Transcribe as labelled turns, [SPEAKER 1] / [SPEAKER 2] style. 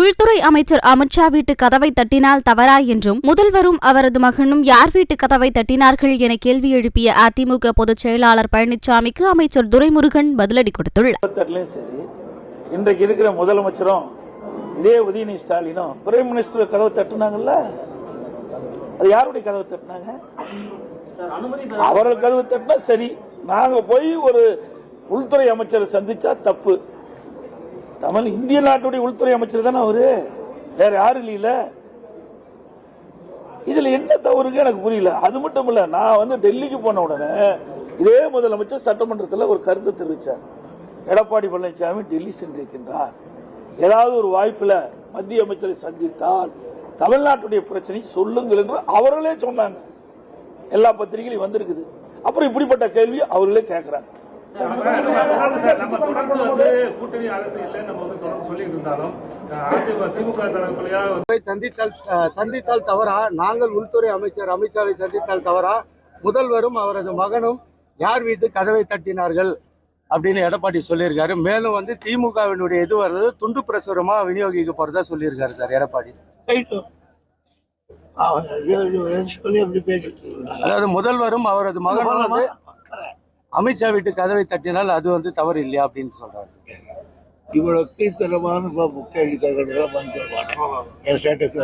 [SPEAKER 1] உள்துறை அமைச்சர் அமித்ஷா வீட்டு கதவை தட்டினால் தவறா என்றும் முதல்வரும் அவரது மகனும் யார் வீட்டு கதவை தட்டினார்கள் என கேள்வி எழுப்பிய அதிமுக பொதுச் செயலாளர் பழனிசாமிக்கு அமைச்சர் துரைமுருகன் பதிலடி கொடுத்துள்ளார்.
[SPEAKER 2] சரி இன்றைக்கு இருக்கிற முதலமைச்சரும் இதே உதயநிதி ஸ்டாலினும் பிரைம் மினிஸ்டர் கதவை தட்டுனாங்கல்ல? அது யாருடைய கதவை தட்டினாங்க? அவர்கள் கதவை தட்டினா சரி. நாங்க போய் ஒரு உள்துறை அமைச்சரை சந்திச்சா தப்பு. தமிழ் இந்திய நாட்டுடைய உள்துறை அமைச்சர் தானே அவரு? வேற யாரும் இல்லையில? இதுல என்ன தவறுங்க எனக்கு புரியல. அது மட்டும் இல்ல நான் வந்து டெல்லிக்கு போன உடனே இதே முதலமைச்சர் சட்டமன்றத்தில் ஒரு கருத்தை தெரிவித்தார் எடப்பாடி பழனிசாமி டெல்லி சென்றிருக்கின்றார். ஏதாவது ஒரு வாய்ப்பில் மத்திய அமைச்சரை சந்தித்தால் தமிழ்நாட்டுடைய பிரச்சனை சொல்லுங்கள் என்று அவர்களே சொன்னாங்க. எல்லா பத்திரிகையிலும் வந்திருக்குது. அப்புறம் இப்படிப்பட்ட கேள்வி அவர்களே கேட்குறாங்க
[SPEAKER 3] நம்ம தொடர்ந்து வந்து கூட்டணி அரசியல்ல நம்ம வந்து தொடர்ந்து சொல்லிட்டு இருந்தாலும் அதிமுக திமுக தரப்புலையா
[SPEAKER 4] போய் சந்தித்தால் தவறா? நாங்கள் உள்துறை அமைச்சர் அமித்ஷாவை சந்தித்தால் தவறா? முதல்வரும் அவரது மகனும் யார் வீட்டு கதவை தட்டினார்கள்? அப்படின்னு எடப்பாடி சொல்லியிருக்காரு. மேலும் வந்து திமுகவினுடைய இது வர்றது துண்டு பிரசுரமா விநியோகிக்க போறதா சொல்லியிருக்காரு சார் எடப்பாடி. அதாவது முதல்வரும் அவரது மகனும் வந்து அமித்ஷா வீட்டு கதவை தட்டினால் அது வந்து தவறு இல்லையா அப்படின்னு சொல்றாரு.
[SPEAKER 5] இவ்வளவு கீழ்த்தரமான கேள்வி கேட்கறதுலாம் வந்து என் ஸ்டேட்டஸ்